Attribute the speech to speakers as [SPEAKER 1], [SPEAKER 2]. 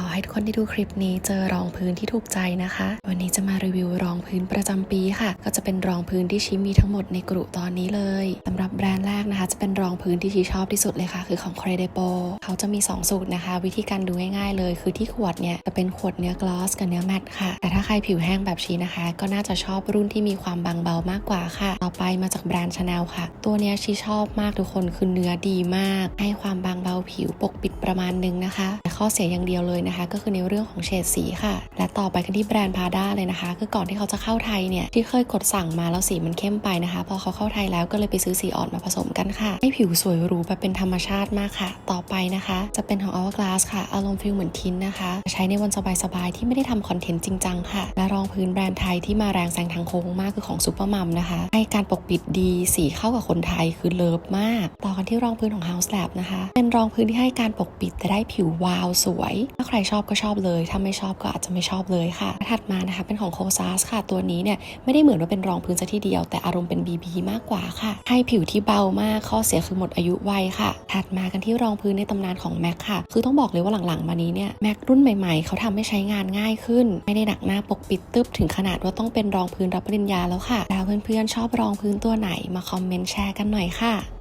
[SPEAKER 1] อให้ทุกคนที่ดูคลิปนี้เจอรองพื้นที่ถูกใจนะคะ วันนี้จะมารีวิวรองพื้นประจำปีค่ะ ก็จะเป็นรองพื้นที่ชิมีทั้งหมดในกรุตอนนี้เลยสำหรับแบรนด์แรกนะคะ จะเป็นรองพื้นที่ชีชอบที่สุดเลยค่ะ คือของ c r e d e p o เขาจะมี 2 สูตรนะคะ วิธีการดูง่ายๆเลย คือที่ขวดเนี่ยจะเป็นขวดเนื้อกลอสกับเนื้อแมตค่ะ แต่ถ้าใครผิวแห้งแบบชีนะคะ ก็น่าจะชอบรุ่นที่มีความบางเบามากกว่าค่ะ ต่อไปมาจากแบรนด์ชาแนลค่ะ ตัวเนี้ยชีชอบมากทุกคนคือเนื้อดีมาก ให้ความบางเบาผิวปกปิดประมาณนึงนะคะแต่ข้อเสียอย่างเดียวเลยนะคะ ก็คือในเรื่องของเฉดสีค่ะ และต่อไปกันที่แบรนด์พาด้าเลยนะคะ คือก่อนที่เขาจะเข้าไทยเนี่ยที่เคยกดสั่งมาแล้วสีมันเข้มไปนะคะ พอเขาเข้าไทยแล้วก็เลยไปซื้อสีอ่อนมาผสมกันค่ะ ให้ผิวสวยหรูแบบเป็นธรรมชาติมากค่ะ ต่อไปนะคะ จะเป็นของ Hourglass ค่ะ อารมณ์ฟิลเหมือนทินนะคะ ใช้ในวันสบายๆที่ไม่ได้ทำคอนเทนต์จริงจังค่ะ และรองพื้นแบรนด์ไทยที่มาแรงแซงทางโค้งมากคือของซูเปอร์มัมนะคะให้การปกปิดดีสีเข้ากับคนไทยคือเลิฟมาก ต่อกันที่รองพื้นของ House Lab นะคะ เป็นรองพื้นที่ให้การปกปิดแต่ได้ผิววาวสวยถ้าใครชอบก็ชอบเลย ถ้าไม่ชอบก็อาจจะไม่ชอบเลยค่ะ ถัดมานะคะเป็นของโคซาสค่ะ ตัวนี้เนี่ยไม่ได้เหมือนว่าเป็นรองพื้นซะทีเดียว แต่อารมณ์เป็น BB มากกว่าค่ะ ให้ผิวที่เบามาก ข้อเสียคือหมดอายุไวค่ะ ถัดมากันที่รองพื้นในตำนานของแม็กค่ะ คือต้องบอกเลยว่าหลังๆ มานี้เนี่ยแม็กรุ่นใหม่ๆ เขาทำให้ใช้งานง่ายขึ้น ไม่ได้หนักหน้าปกปิดตึบถึงขนาดว่าต้องเป็นรองพื้นรับปริญญาแล้วค่ะ แล้วเพื่อนๆชอบรองพื้นตัวไหนมาคอมเมนต์แชร์กันหน่อยค่ะ